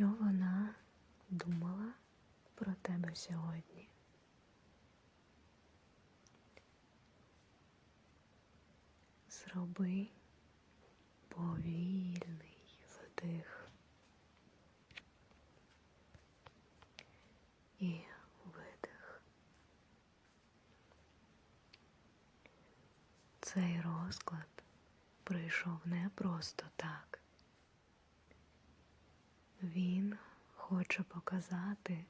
Що вона думала про тебе сьогодні? Зроби повільний вдих і видих. Цей розклад прийшов не просто так. Він хоче показати,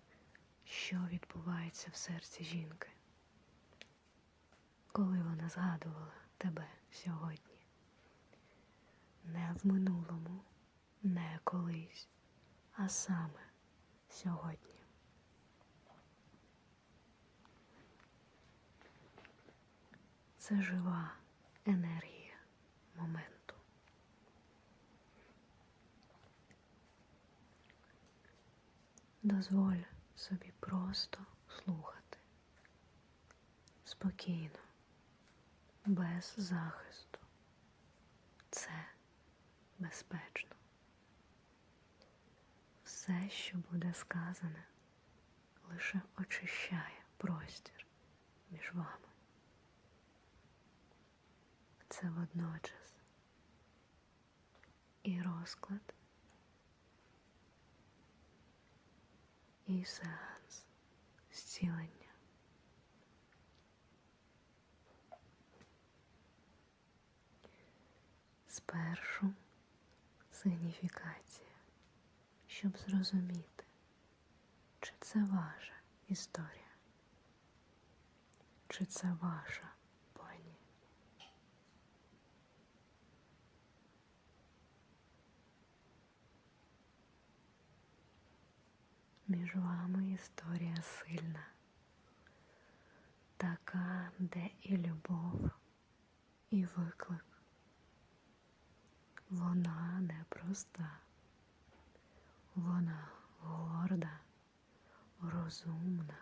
що відбувається в серці жінки, коли вона згадувала тебе сьогодні. Не в минулому, не колись, а саме сьогодні. Це жива енергія моменту. Дозволь собі просто слухати спокійно, без захисту. Це безпечно. Все, що буде сказане, лише очищає простір між вами. Це водночас і розклад, і сеанс зцілення. Спершу сигніфікація, щоб зрозуміти, чи це ваша історія, чи це ваша Між вами історія сильна, така, де і любов, і виклик. Вона непроста, вона горда, розумна,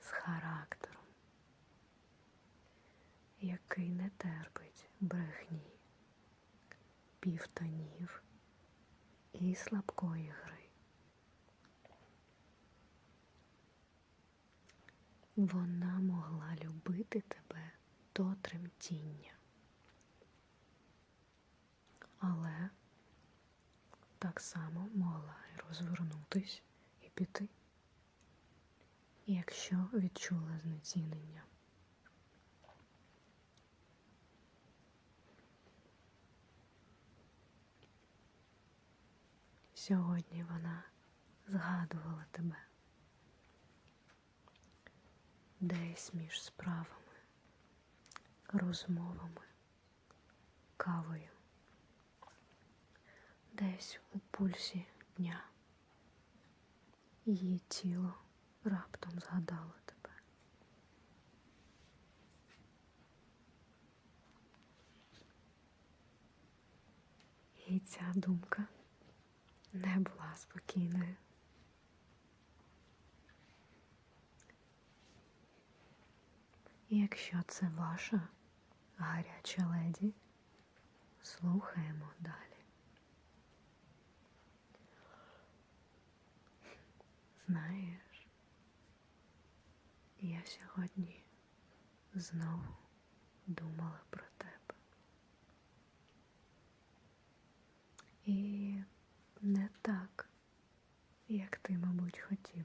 з характером, який не терпить брехні, півтонів і слабкої гри. Вона могла любити тебе до тремтіння. Але так само могла розвернутись і піти, якщо відчула знецінення. Сьогодні вона згадувала тебе десь між справами, розмовами, кавою, десь у пульсі дня. Її тіло раптом згадало тебе. І ця думка не була спокійною. Якщо це ваша гаряча леді, слухаємо далі. Знаєш, я сьогодні знову думала про тебе. І не так, як ти, мабуть, хотів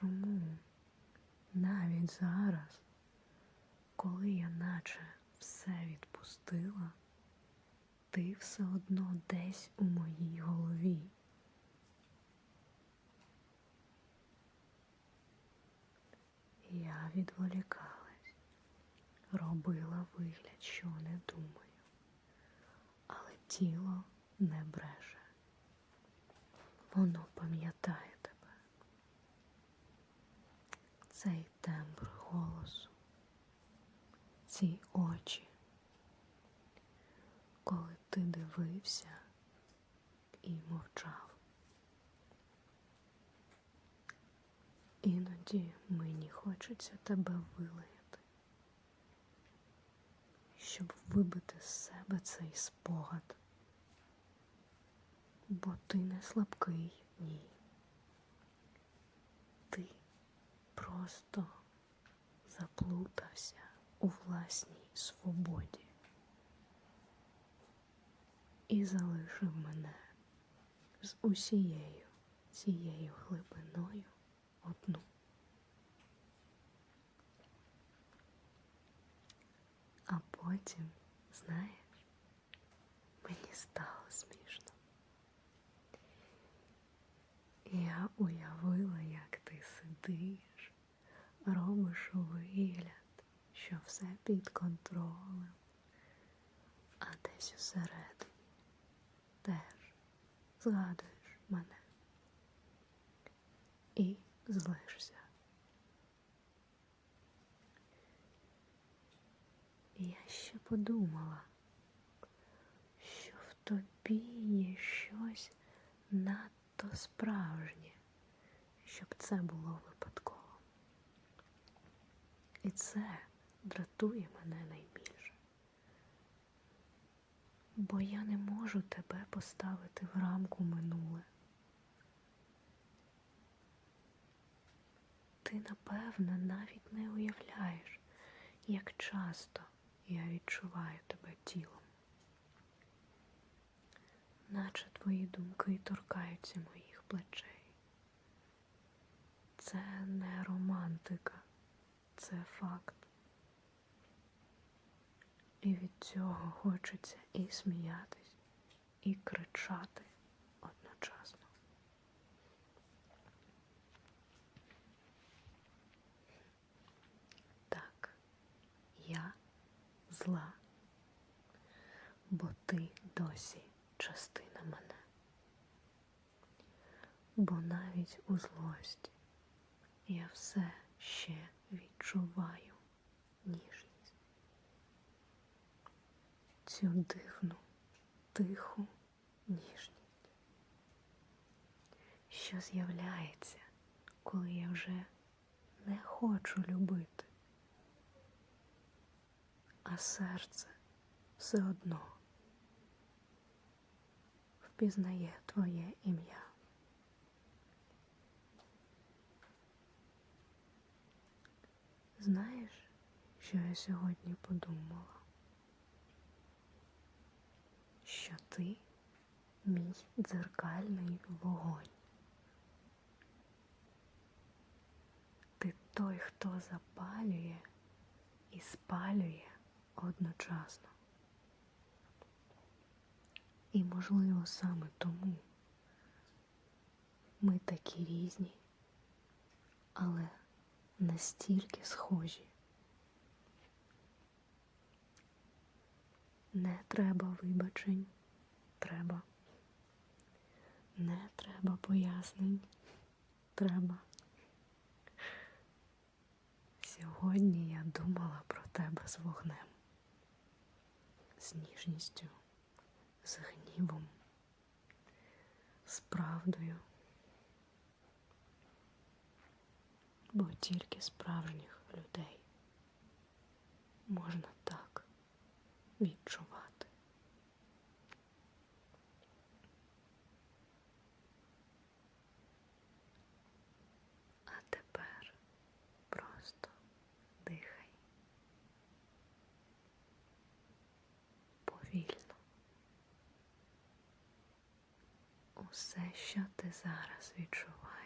Чому навіть зараз, коли я наче все відпустила, ти все одно десь у моїй голові? Я відволікалась, робила вигляд, що не думаю, але тіло не бреше. Воно пам'ятає тебе. Цей тембр голосу, ці очі, коли ти дивився і мовчав. Іноді мені хочеться тебе вилаяти, щоб вибити з себе цей спогад. Бо ти не слабкий, ні. Ти просто заплутався у власній свободі і залишив мене з усією цією глибиною одну. А потім, знаєш, мені стало смішно. Я уявила, як ти сидиш, робиш вигляд, що все під контролем, а десь усередині теж згадуєш мене і злишся. Я ще подумала, що в тобі є щось надто справжнє, щоб це було випадково. І це дратує мене найбільше. Бо я не можу тебе поставити в рамку минуле. Ти, напевно, навіть не уявляєш, як часто я відчуваю тебе тілом, наче твої думки торкаються моїх плечей. Це не романтика, це факт. І від цього хочеться і сміятись, і кричати одночасно. Так, я зла, бо ти досі частина мене. Бо навіть у злості я все ще відчуваю ніжність. Цю дивну, тиху ніжність, що з'являється, коли я вже не хочу любити а серце все одно впізнає твоє ім'я. Знаєш, що я сьогодні подумала? Що ти мій дзеркальний вогонь. Ти той, хто запалює і спалює одночасно. І, можливо, саме тому ми такі різні, але настільки схожі. Не треба вибачень, треба. Не треба пояснень, треба. Сьогодні я думала про тебе з вогнем, з ніжністю, з гнівом, з правдою. Бо тільки справжніх людей можна відчувати. А тепер просто дихай повільно. Усе, що ти зараз відчуваєш,